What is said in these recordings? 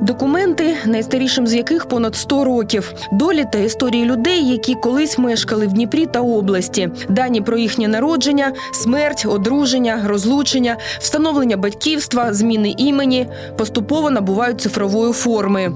Документи, найстарішим з яких понад 100 років, долі та історії людей, які колись мешкали в Дніпрі та області, дані про їхнє народження, смерть, одруження, розлучення, встановлення батьківства, зміни імені поступово набувають цифрової форми.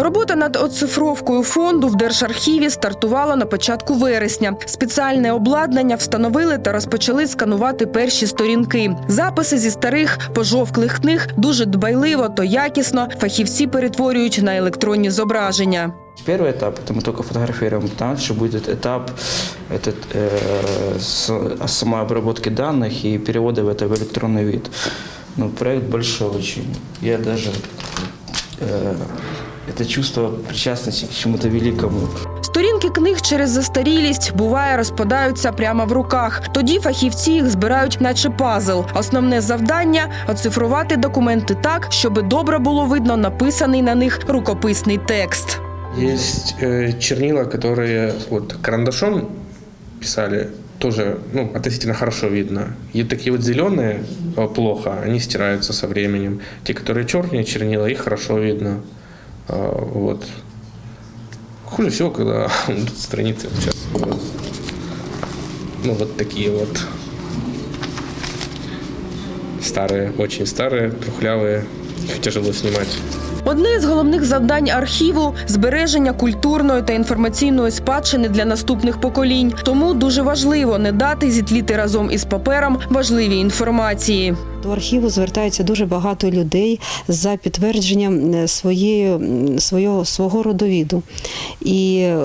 Робота над оцифровкою фонду в Держархіві стартувала на початку вересня. Спеціальне обладнання встановили та розпочали сканувати перші сторінки. Записи зі старих пожовклих книг дуже дбайливо та якісно фахівці перетворюють на електронні зображення. Первый этап это мы только фотографируем, дальше будет этап этот, э, с, самой обработки данных и перевода в это в электронный вид. Ну, проект большой очень. Я даже э, это чувство причастности к чему-то великому. Сторінки книг через застарілість буває розпадаються прямо в руках. Тоді фахівці їх збирають, наче пазл. Основне завдання оцифрувати документи так, щоб добре було видно написаний на них рукописний текст. Есть э, чернила, которые вот карандашом писали, тоже ну, относительно хорошо видно. И такие вот зеленые э, плохо, они стираются со временем. Те, которые черные чернила, их хорошо видно. А, вот. Хуже всего, когда тут страницы вот сейчас вот, ну вот такие вот старые, очень старые, трухлявые, их тяжело снимать. Одне з головних завдань архіву збереження культурної та інформаційної спадщини для наступних поколінь. Тому дуже важливо не дати зітліти разом із папером важливі інформації. До архіву звертається дуже багато людей за підтвердженням е, своєї, свого, свого родовіду. І е,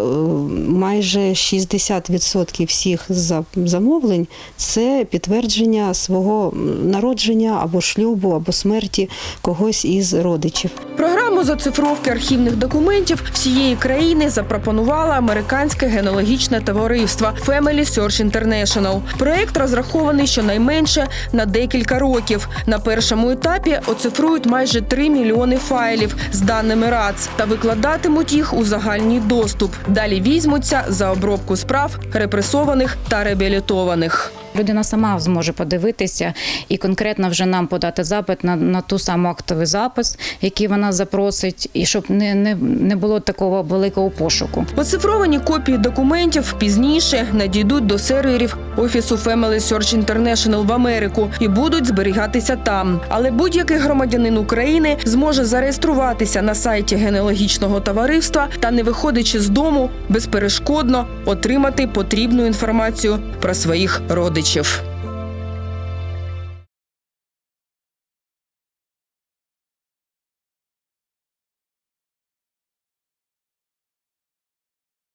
майже 60% всіх за- замовлень це підтвердження свого народження або шлюбу, або смерті когось із родичів. Програму з оцифровки архівних документів всієї країни запропонувало американське генеалогічне товариство Family Search International. Проект розрахований щонайменше на декілька років. На першому етапі оцифрують майже 3 мільйони файлів з даними РАЦ та викладатимуть їх у загальний доступ. Далі візьмуться за обробку справ репресованих та реабілітованих. Людина сама зможе подивитися і конкретно вже нам подати запит на, на ту саму актовий запис, який вона запросить, і щоб не, не, не було такого великого пошуку. Оцифровані копії документів пізніше надійдуть до серверів офісу Family Search International в Америку і будуть зберігатися там. Але будь-який громадянин України зможе зареєструватися на сайті генеалогічного товариства та, не виходячи з дому, безперешкодно отримати потрібну інформацію про своїх родичів.